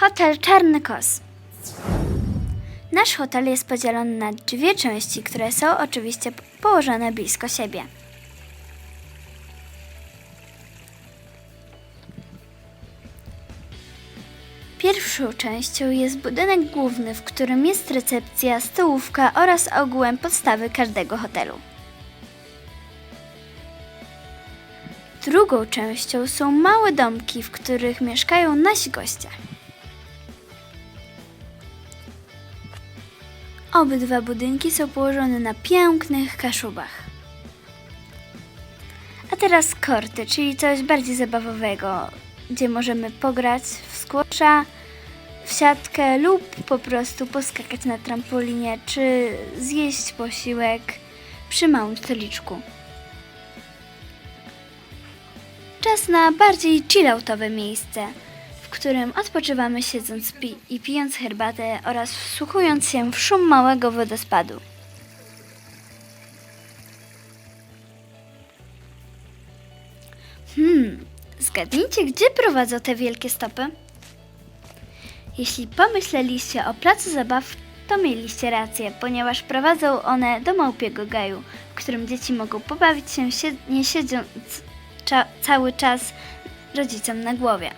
Hotel Czarny Kos. Nasz hotel jest podzielony na dwie części, które są oczywiście położone blisko siebie. Pierwszą częścią jest budynek główny, w którym jest recepcja, stołówka oraz ogółem podstawy każdego hotelu. Drugą częścią są małe domki, w których mieszkają nasi goście. Obydwa budynki są położone na pięknych kaszubach. A teraz korty, czyli coś bardziej zabawowego, gdzie możemy pograć w squasha, w siatkę lub po prostu poskakać na trampolinie, czy zjeść posiłek przy małym stoliczku. Czas na bardziej chilloutowe miejsce, którym odpoczywamy siedząc pi- i pijąc herbatę oraz wsłuchując się w szum małego wodospadu. Hmm, zgadnijcie, gdzie prowadzą te wielkie stopy? Jeśli pomyśleliście o placu zabaw, to mieliście rację, ponieważ prowadzą one do małpiego gaju, w którym dzieci mogą pobawić się nie siedząc cały czas rodzicom na głowie.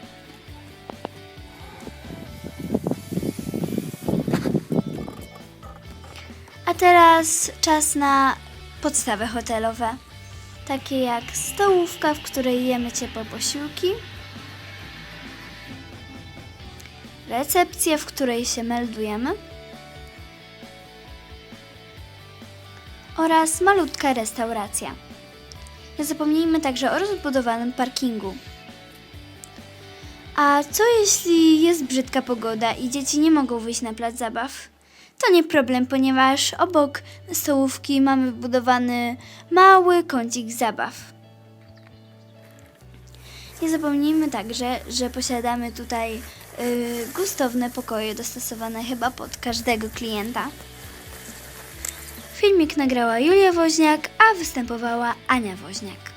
A teraz czas na podstawy hotelowe, takie jak stołówka, w której jemy ciepłe posiłki, recepcję, w której się meldujemy oraz malutka restauracja. Nie zapomnijmy także o rozbudowanym parkingu. A co jeśli jest brzydka pogoda i dzieci nie mogą wyjść na plac zabaw? To nie problem, ponieważ obok stołówki mamy wbudowany mały kącik zabaw. Nie zapomnijmy także, że posiadamy tutaj yy, gustowne pokoje dostosowane chyba pod każdego klienta. Filmik nagrała Julia Woźniak, a występowała Ania Woźniak.